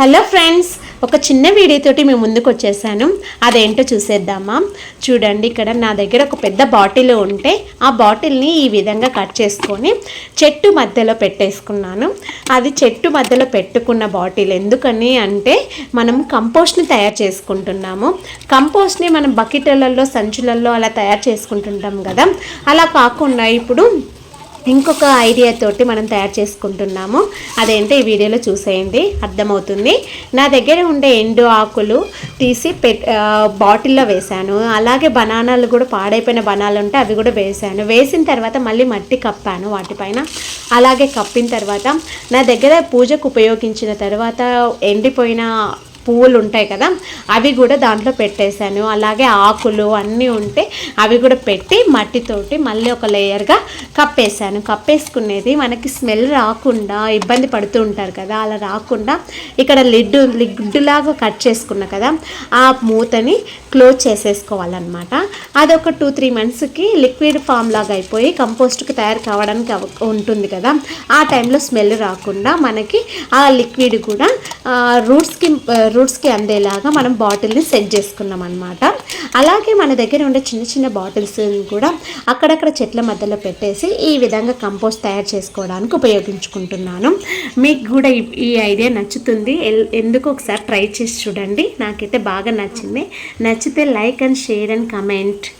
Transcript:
Hello friends ఒక చిన్న వీడియోతోటి మేము ముందుకు వచ్చేసాను. అదేంటో చూసేద్దామా? చూడండి ఇక్కడ నా దగ్గర ఒక పెద్ద బాటిల్ ఉంటే ఆ బాటిల్ని ఈ విధంగా కట్ చేసుకొని చెట్టు మధ్యలో పెట్టేసుకున్నాను. అది చెట్టు మధ్యలో పెట్టుకున్న బాటిల్ ఎందుకని అంటే మనం కంపోస్ట్ని తయారు చేసుకుంటున్నాము. కంపోస్ట్ని మనం బకెట్లలో సంచులలో అలా తయారు చేసుకుంటుంటాం కదా. అలా కాకుండా ఇప్పుడు ఇంకొక ఐడియా తోటి మనం తయారు చేసుకుంటున్నాము. అదేంటో ఈ వీడియోలో చూసేయండి. అర్థమవుతుంది. నా దగ్గర ఉండే ఎండు ఆకులు తీసి పెట్ బాటిల్లో వేశాను. అలాగే బనానాలు కూడా పాడైపోయిన బనాలు ఉంటే అవి కూడా వేశాను. వేసిన తర్వాత మళ్ళీ మట్టి కప్పాను వాటిపైన. అలాగే కప్పిన తర్వాత నా దగ్గర పూజకు ఉపయోగించిన తర్వాత ఎండిపోయిన పువ్వులు ఉంటాయి కదా అవి కూడా దాంట్లో పెట్టేశాను. అలాగే ఆకులు అన్నీ ఉంటే అవి కూడా పెట్టి మట్టితోటి మళ్ళీ ఒక లేయర్గా కప్పేశాను. కప్పేసుకునేది మనకి స్మెల్ రాకుండా ఇబ్బంది పడుతూ ఉంటారు కదా అలా రాకుండా ఇక్కడ లిడ్ లిడ్లాగా కట్ చేసుకున్నా కదా ఆ మూతని క్లోజ్ చేసేసుకోవాలన్నమాట. అదొక టూ త్రీ మంత్స్కి లిక్విడ్ ఫామ్ లాగా అయిపోయి కంపోస్ట్కి తయారు కావడానికి ఉంటుంది కదా ఆ టైంలో స్మెల్ రాకుండా మనకి ఆ లిక్విడ్ కూడా రూట్స్కి రూట్స్కి అందేలాగా మనం బాటిల్ని సెట్ చేసుకున్నాం అనమాట అలాగే మన దగ్గర ఉండే చిన్న చిన్న బాటిల్స్ కూడా అక్కడక్కడ చెట్ల మధ్యలో పెట్టేసి ఈ విధంగా కంపోస్ట్ తయారు చేసుకోవడానికి ఉపయోగించుకుంటున్నాను. మీకు కూడా ఈ- ఈ ఐడియా నచ్చుతుంది. ఎల్- ఎందుకు ఒకసారి ట్రై చేసి చూడండి. నాకైతే బాగా నచ్చింది. నచ్చితే like and share and comment